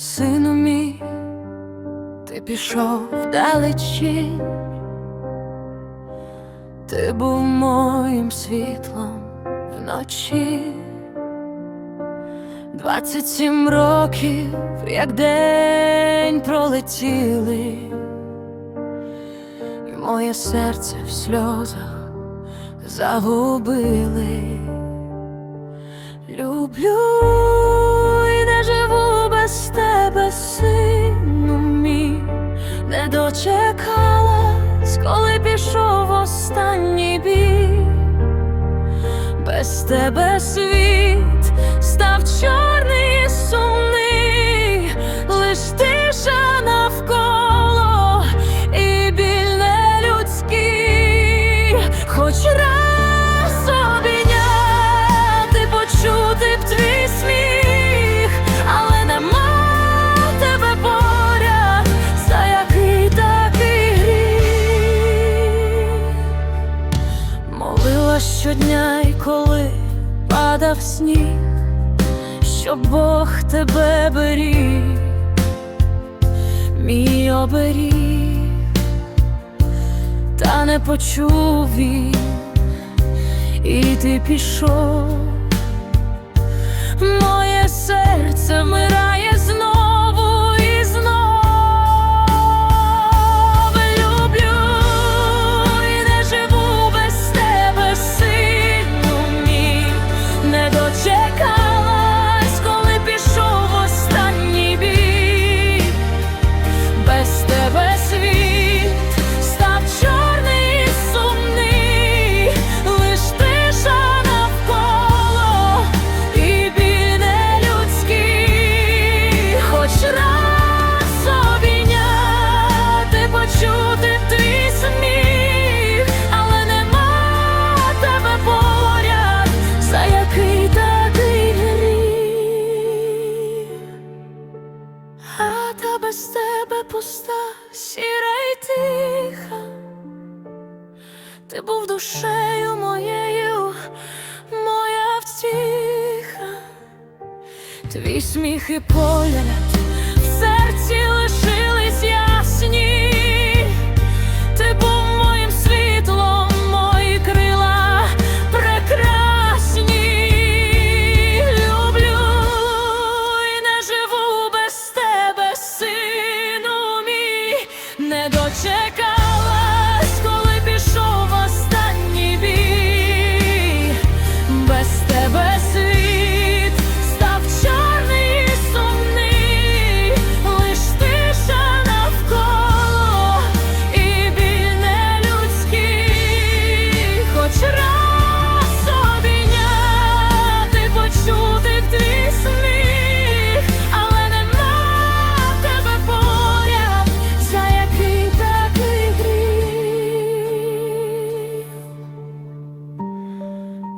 Сину мій, ти пішов вдалечі, ти був моїм світлом вночі. Двадцять сім років, як день пролетіли, і моє серце в сльозах загубили. Люблю дочекалась, коли пішов останній бій. Без тебе світ став чорний щодня й коли падав сніг, щоб Бог тебе беріг, мій оберіг, та не почув він, і ти пішов, пуста, сіра й тиха. Ти був душею моєю, моя втіха. Твій сміх і погляд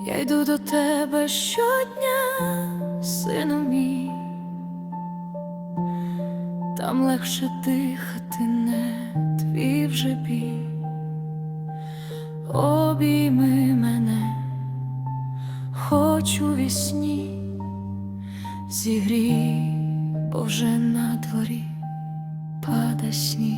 Я йду до тебе щодня, сину мій, там легше дихати, не твій вже бій. Обійми мене, хочу вісні, зігрій, бо вже на дворі падає сніг.